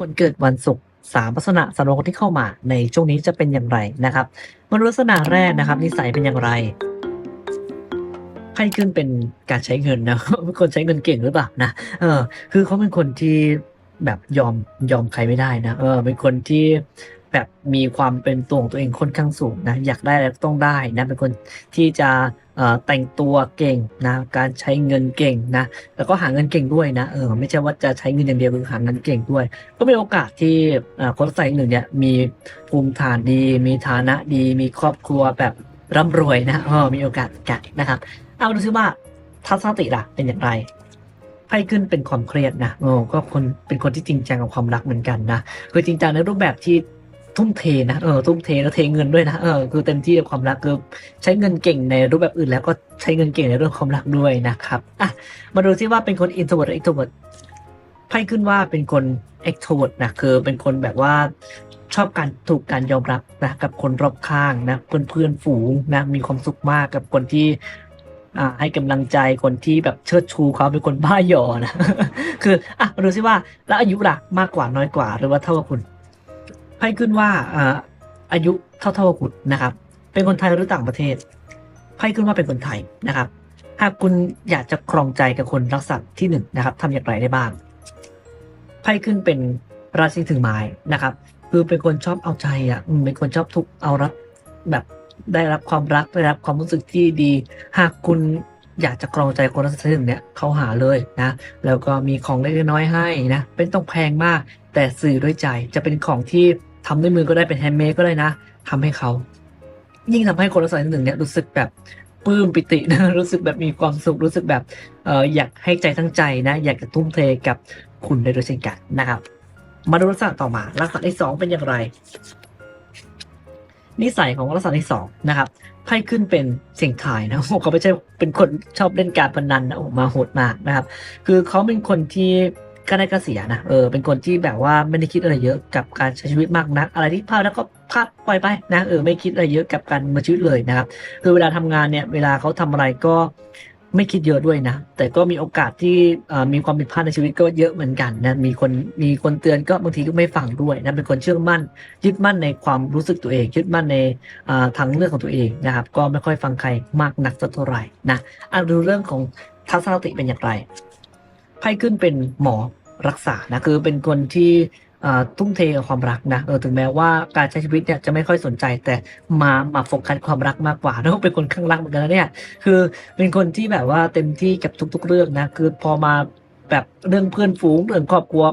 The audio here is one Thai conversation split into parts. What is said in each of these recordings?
คนเกิดวันศุกร์สามลักษณะสำหรับคนที่เข้ามาในช่วงนี้จะเป็นอย่างไรนะครับมาดูลักษณะแรกนะครับ นิสัยเป็นอย่างไรไพ่ขึ้นเป็นการใช้เงินนะเป็นคนใช้เงินเก่งหรือเปล่านะเออ คือเขาเป็นคนที่แบบยอมยอมใครไม่ได้นะเออเป็นคนที่ แบบมีความเป็นตัวของตัวเองค่อนข้างสูงนะอยากได้แล้วต้องได้นะเป็นคนที่จะแต่งตัวเก่งนะการใช้เงินเก่งนะแล้วก็หาเงินเก่งด้วยนะเออไม่ใช่ว่าจะใช้เงินอย่างเดียวคือหาเงินเก่งด้วย ก็มีโอกาสที่คนลักษณะหนึ่งเนี่ยมีภูมิฐานดี มีฐานะดี มีครอบครัวแบบร่ำรวยนะเออมีโอกาสกันนะครับ เอาดูซิว่าทัศนคติล่ะเป็นอย่างไรไพ่ขึ้นเป็นความเครียดนะโอ้ก็คนเป็นคนที่จริงจังกับความรักเหมือนกันนะคือจริงจังในรูปแบบที่ ทุ่มเทนะเออทุ่มเทแล้วเทเงินด้วยนะเออคือเต็มที่กับความรักคือใช้เงินเก่งในรูปแบบอื่น แล้วก็ใช้เงินเก่งในเรื่องความรักด้วยนะครับอะมาดูซิว่าเป็นคน introvert หรือ extrovert ไพ่ขึ้นว่าเป็นคน extrovert นะคือเป็นคนแบบว่าชอบการถูกการยอมรับนะกับคนรอบข้างนะเพื่อนเพื่อนๆฝูงนะมีความสุขมากกับคนที่ให้กำลังใจคนที่แบบเชิดชูเขาเป็นคนบ้าหยอนะ คืออะมาดูซิว่าแล้วอายุล่ะมากกว่าน้อยกว่าหรือว่าเท่ากับคุณ ไพ่ขึ้นว่าอ่าอายุเท่าเท่ากับคุณนะครับ เป็นคนไทยหรือต่างประเทศไพ่ขึ้นว่าเป็นคนไทยนะครับ หากคุณอยากจะครองใจกับคนรักสัตว์ที่หนึ่งนะครับทำอย่างไรได้บ้างไพ่ขึ้นเป็นราศีถือไม้นะครับ คือเป็นคนชอบเอาใจอะเป็นคนชอบทุกเอารับแบบได้รับความรักได้รับความรู้สึกที่ดี หากคุณอยากจะครองใจคนรักสัตว์ที่หนึ่งเนี่ยเขาหาเลยนะแล้วก็มีของเล็กๆน้อยให้นะเป็นต้องแพงมาก แต่สื่อด้วยใจจะเป็นของที่ ทำด้วยมือก็ได้เป็นแฮนด์เมดก็ได้นะทำให้เขา ยิ่งทำให้คนรักสัตว์ที่หนึ่งเนี่ยรู้สึกแบบปลื้มปิตินะรู้สึกแบบมีความสุขรู้สึกแบบเอออยากให้ใจทั้งใจนะ อยากจะทุ่มเทกับคุณได้ด้วยเช่นกันนะครับ มาดูลักษณะต่อมาลักษณะที่สองเป็นอย่างไร นิสัยของลักษณะที่สองนะครับไพ่ขึ้นเป็นเสียงถ่ายนะโอ้เขาไม่ใช่เป็นคนชอบเล่นการพนันนะโอ้มาโหดมากนะครับ คือเขาเป็นคนที่ ก็ได้ก็เสียนะเออเป็นคนที่แบบว่าไม่ได้คิดอะไรเยอะกับการใช้ชีวิตมากนัก อะไรที่พลาดแล้วก็พลาดปล่อยไปนะเออไม่คิดอะไรเยอะกับการมาชีวิตเลยนะครับคือเวลาทำงานเนี่ยเวลาเขาทำอะไรก็ไม่คิดเยอะด้วยนะ แต่ก็มีโอกาสที่มีความผิดพลาดในชีวิตก็เยอะเหมือนกันนะมีคนมีคนเตือนก็บางทีก็ไม่ฟังด้วยนะเป็นคนเชื่อมั่น ยึดมั่นในความรู้สึกตัวเอง ยึดมั่นในทางเลือกของตัวเองนะครับ ก็ไม่ค่อยฟังใครมากนักสักเท่าไหร่นะอะดูเรื่องของทัศนคติเป็นอย่างไรไพ่ขึ้นเป็นหมอ รักษานะคือเป็นคนที่ทุ่มเทกับความรักนะเออถึงแม้ว่าการใช้ชีวิตเนี่ยจะไม่ค่อยสนใจแต่มามาโฟกัสความรักมากกว่าแล้วเป็นคนข้างรักเหมือนกันนะเนี่ยคือเป็นคนที่แบบว่าเต็มที่กับทุก ๆ เรื่องนะคือพอมาแบบเรื่องเพื่อนฝูงเรื่องครอบครัว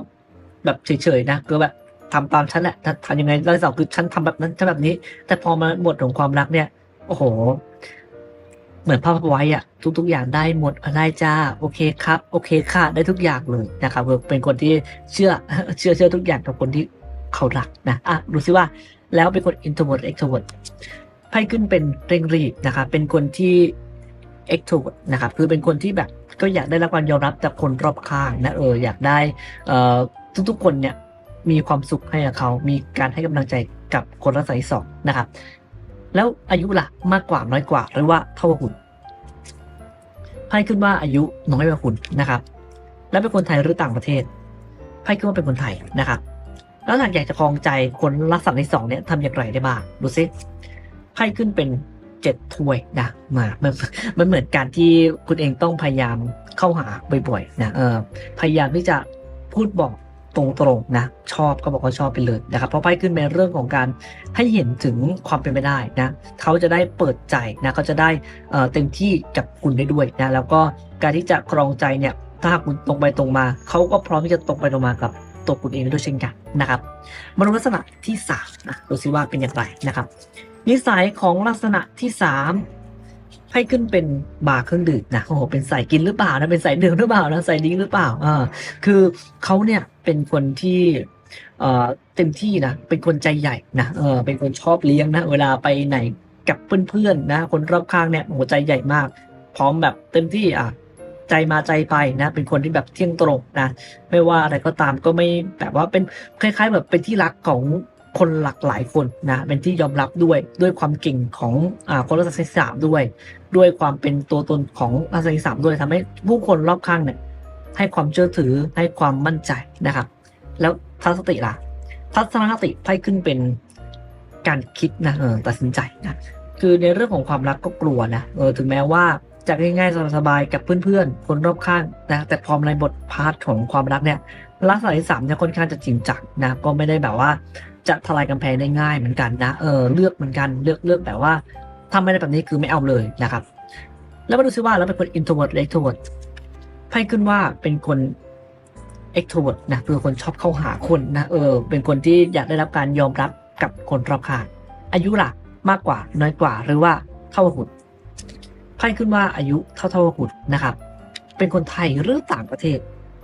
แบบเฉยๆนะคือแบบทำตามฉันแหละทำยังไงร้อยสองคือฉันทำแบบนั้นฉันแบบนี้ แต่พอมาหมดของความรักเนี่ย โอ้โห เหมือนภาพไว้อะทุก ๆ อย่างได้หมดได้จ้าโอเคครับโอเคค่ะได้ทุกอย่างเลยนะครับเป็นคนที่เชื่อเชื่อเชื่อทุกอย่างกับคนที่เขารักนะอะดูซิว่าแล้วเป็นคน introvert extrovert ไพ่ขึ้นเป็นเร่งรีบนะครับเป็นคนที่ extrovert นะครับคือเป็นคนที่แบบก็อยากได้รับการยอมรับจากคนรอบข้างนะเอออยากได้เอ่อทุกๆคนเนี่ยมีความสุขให้กับเขา มีการให้กำลังใจกับคนรักษาที่สองนะครับ แล้วอายุล่ะมากกว่าน้อยกว่าหรือว่าเท่ากับคุณไพ่ขึ้นว่าอายุน้อยกว่าคุณนะครับ แล้วเป็นคนไทยหรือต่างประเทศไพ่ขึ้นว่าเป็นคนไทยนะครับ แล้วหากอยากจะครองใจคนรักษาที่สองเนี่ยทำอย่างไรได้บ้างดูซิไพ่ขึ้นเป็นเจ็ดถ้วยนะมามันมันเหมือนการที่คุณเองต้องพยายามเข้าหาบ่อยๆนะเออพยายามที่จะพูดบอก ตรงๆนะชอบก็บอกว่าชอบไปเลยนะครับเพราะไพ่ขึ้นเป็นเรื่องของการให้เห็นถึงความเป็นไปได้นะเขาจะได้เปิดใจนะเขาจะได้เต็มที่กับคุณได้ด้วยนะแล้วก็การที่จะครองใจเนี่ยถ้าคุณตรงไปตรงมาเขาก็พร้อมที่จะตรงไปตรงมากับตัวคุณเองด้วยเช่นกันนะครับมาดูลักษณะที่สามนะดูซิว่าเป็นอย่างไรนะครับนิสัยของลักษณะที่สาม ให้ขึ้นเป็นบาร์เครื่องดื่มนะโอ้โหเป็นสายกินหรือเปล่านะเป็นสายดื่มหรือเปล่านะสายดิ้งหรือเปล่าอ่าคือเขาเนี่ยเป็นคนที่เอ่อเต็มที่นะเป็นคนใจใหญ่นะเออเป็นคนชอบเลี้ยงนะเวลาไปไหนกับเพื่อนๆนะคนรอบข้างเนี่ยหัวใจใหญ่มาก พร้อมแบบเต็มที่อะใจมาใจไปนะ เป็นคนที่แบบเที่ยงตรงนะ ไม่ว่าอะไรก็ตามก็ไม่แบบว่าเป็นคล้าย ๆ แบบเป็นที่รักของ คนหลากหลายคนนะเป็นที่ยอมรับด้วยด้วยความเก่งของอ่าคนรักษาที่สามด้วย ด้วยความเป็นตัวตนของรักษาที่สามด้วยทำให้ผู้คนรอบข้างเนี่ยให้ความเชื่อถือให้ความมั่นใจนะครับแล้วทัศนคติล่ะ ทัศนคติไพ่ขึ้นเป็นการคิดนะเออตัดสินใจนะคือในเรื่องของความรักก็กลัวนะเออถึงแม้ว่าจะง่ายๆสบายๆกับเพื่อนๆ คนรอบข้างนะแต่พอในบทพาร์ทของความรักเนี่ยลักษณะที่สามเนี่ยค่อนข้างจะจริงจังนะก็ไม่ได้แบบว่า จะทลายกำแพงได้ง่ายเหมือนกันนะเออเลือกเหมือนกันเลือกเลือกแบบว่าทำไม่ได้แบบนี้คือไม่เอาเลยนะครับ แล้วมาดูซิว่าแล้วเป็นคน introvert หรือ extrovert ไพ่ขึ้นว่าเป็นคน extrovert นะคือคนชอบเข้าหาคนนะเออ เป็นคนที่อยากได้รับการยอมรับกับคนรอบข้างอายุล่ะมากกว่าน้อยกว่าหรือว่าเท่ากับคุณไพ่ขึ้นว่าอายุเท่าเท่ากับคุณนะครับ เป็นคนไทยหรือต่างประเทศ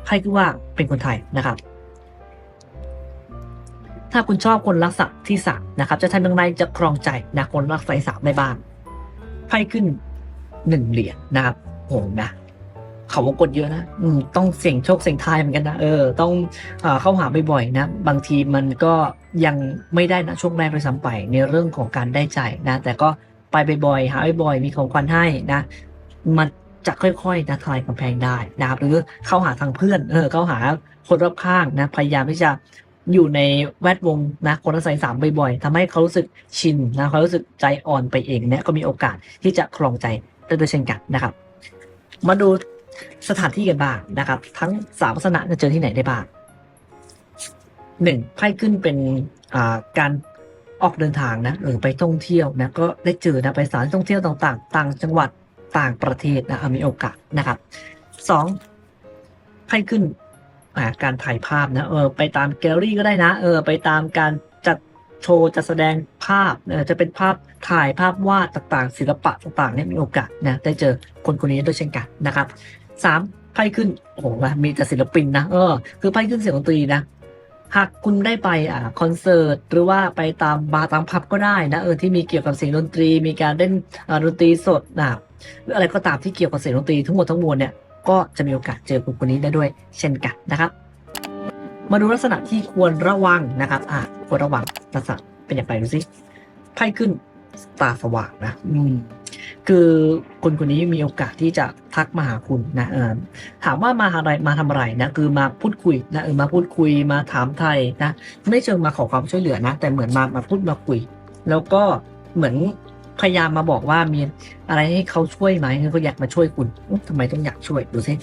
ไพ่ขึ้นว่าเป็นคนไทยนะครับ ถ้าคุณชอบคนรักษาที่สามนะครับ จะทำอยังไงจะครองใจนะคนรักษาที่สามได้บ้างไพ่ขึ้นหนึ่งเหรียญนะครับโหนะเขาวงกดเยอะนะอืมต้องเสี่ยงโชคเสี่ยงทายเหมือนกันนะเออต้องเอเข้าหาบ่อยๆนะ บางทีมันก็ยังไม่ได้นะช่วงแรกเลยซ้ำไปในเรื่องของการได้ใจนะ แต่ก็ไปบ่อยๆหาบ่อยๆมีของขวัญให้นะ มันจะค่อยๆนะทลายกำแพงได้นะครับหรือเข้าหาทางเพื่อน เออเข้าหาคนรอบข้างนะ พยายามที่จะ อยู่ในแวดวงนะคนรักษาสามบ่อยๆทำให้เขารู้สึกชินนะเขารู้สึกใจอ่อนไปเองเนี่ยก็มีโอกาสที่จะครองใจได้ด้วยเช่นกันนะครับ มาดูสถานที่กันบ้างนะครับ ทั้งสามลักษณะจะเจอที่ไหนได้บ้างหนึ่งไพ่ขึ้นเป็นอ่าการออกเดินทางนะเออไปท่องเที่ยวนะก็ได้เจอนะไปสถานท่องเที่ยวต่างๆ ต่างจังหวัดต่างประเทศนะมีโอกาสนะครับสองไพ่ขึ้นาการถ่ายภาพนะเออไปตามแกลเลอรี่ก็ได้นะ เออไปตามการจัดโชว์จัดแสดงภาพจะเป็นภาพถ่ายภาพวาดต่างๆ ศิลปะต่างๆเนี่ยมีโอกาสนะได้เจอคนคนนี้ด้วยเช่นกันนะครับสามไพ่ขึ้นโอ้โหมีแต่ศิลปินนะเออคือไพ่ขึ้นเสียงดนตรีนะหากคุณได้ไปอ่าคอนเสิร์ตหรือว่าไปตามบาร์ตามพับก็ได้นะเออที่มีเกี่ยวกับเสียงดนตรี มีการเล่นดนตรีสดนะหรืออะไรก็ตามที่เกี่ยวกับเสียงดนตรีทั้งหมดทั้งมวลเนี่ย ก็จะมีโอกาสเจอคนคนนี้ได้ด้วยเช่นกันนะครับ มาดูลักษณะที่ควรระวังนะครับอ่าควรระวังลักษณะเป็นอย่างไรดูสิไพ่ขึ้นตาสว่างนะอืมคือคนคนนี้มีโอกาสที่จะทักมาหาคุณนะเออถามว่ามาอะไรมาทำอะไรนะคือมาพูดคุยนะเออมาพูดคุยมาถามไทยนะไม่เชิงมาขอความช่วยเหลือนะ แต่เหมือนมามาพูดมาคุย แล้วก็เหมือน พยายามมาบอกว่ามีอะไรให้เขาช่วยไหมเขาอยากมาช่วยคุณอุ๊ยทำไมต้องอยากช่วยดูสิ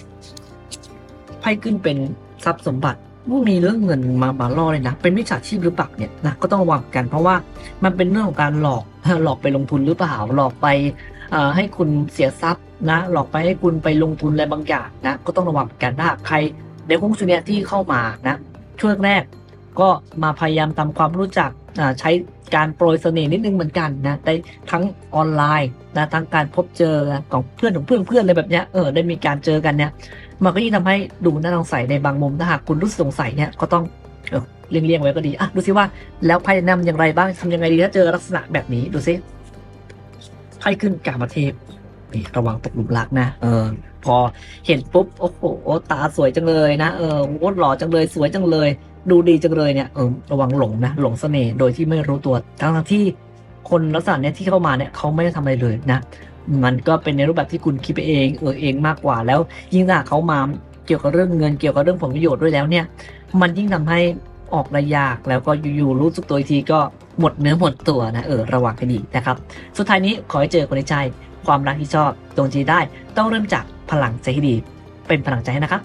ไพ่ขึ้นเป็นทรัพย์สมบัติมีเรื่องเงินมาบาล่อเลยนะ เป็นมิจฉาชีพหรือเปล่าเนี่ยนะก็ต้องระวังกันเพราะว่ามันเป็นเรื่องของการหลอกหลอกไปลงทุนหรือเปล่าหลอกไปให้คุณเสียทรัพย์นะ หลอกไปให้คุณไปลงทุนอะไรบางอย่างนะ ก็ต้องระวังกันถ้าใครในห้องชุดเนี้ยที่เข้ามานะช่วงแรก ก็มาพยายามทำความรู้จักใช้การโปรยเสน่ห์นิดนึงเหมือนกันนะได้ทั้งออนไลน์นะทั้งการพบเจอของเพื่อนของเพื่อนเพื่อนอะไรแบบเนี้ยเออได้มีการเจอกันเนี่ยมันก็ยิ่งทำให้ดูน่าสงสัยในบางมุมถ้าหากคุณรู้สึกสงสัยเนี่ยก็ต้องเออเลี่ยงๆไว้ก็ดีอะดูซิว่าแล้วไพ่แนะนำอย่างไรบ้างทำยังไงดีถ้าเจอลักษณะแบบนี้ดูซิไพ่ขึ้นกามาเทพนี่ระวังตกหลุมรักนะ เออ พอเห็นปุ๊บโอ้โหตาสวยจังเลยนะเออโคตรหล่อจังเลยสวยจังเลย ดูดีจังเลยเนี่ยเออระวังหลงนะหลงเสน่ห์โดยที่ไม่รู้ตัวทั้งที่คนลักษณะเนี้ยที่เข้ามาเนี่ยเขาไม่ได้ทำอะไรเลยนะ มันก็เป็นในรูปแบบที่คุณคิดไปเองเออเองมากกว่าแล้ว ยิ่งถ้าเขามาเกี่ยวกับเรื่องเงินเกี่ยวกับเรื่องผลประโยชน์ด้วยแล้วเนี่ย มันยิ่งทำให้ออกระยากแล้วก็อยู่ๆรู้สึกตัวทีก็หมดเนื้อหมดตัวนะเออระวังให้ดีนะครับ สุดท้ายนี้ขอให้เจอคนในใจความรักที่ชอบตรงจีได้ต้องเริ่มจาก พลังใจที่ดี เป็นพลังใจให้นะครับ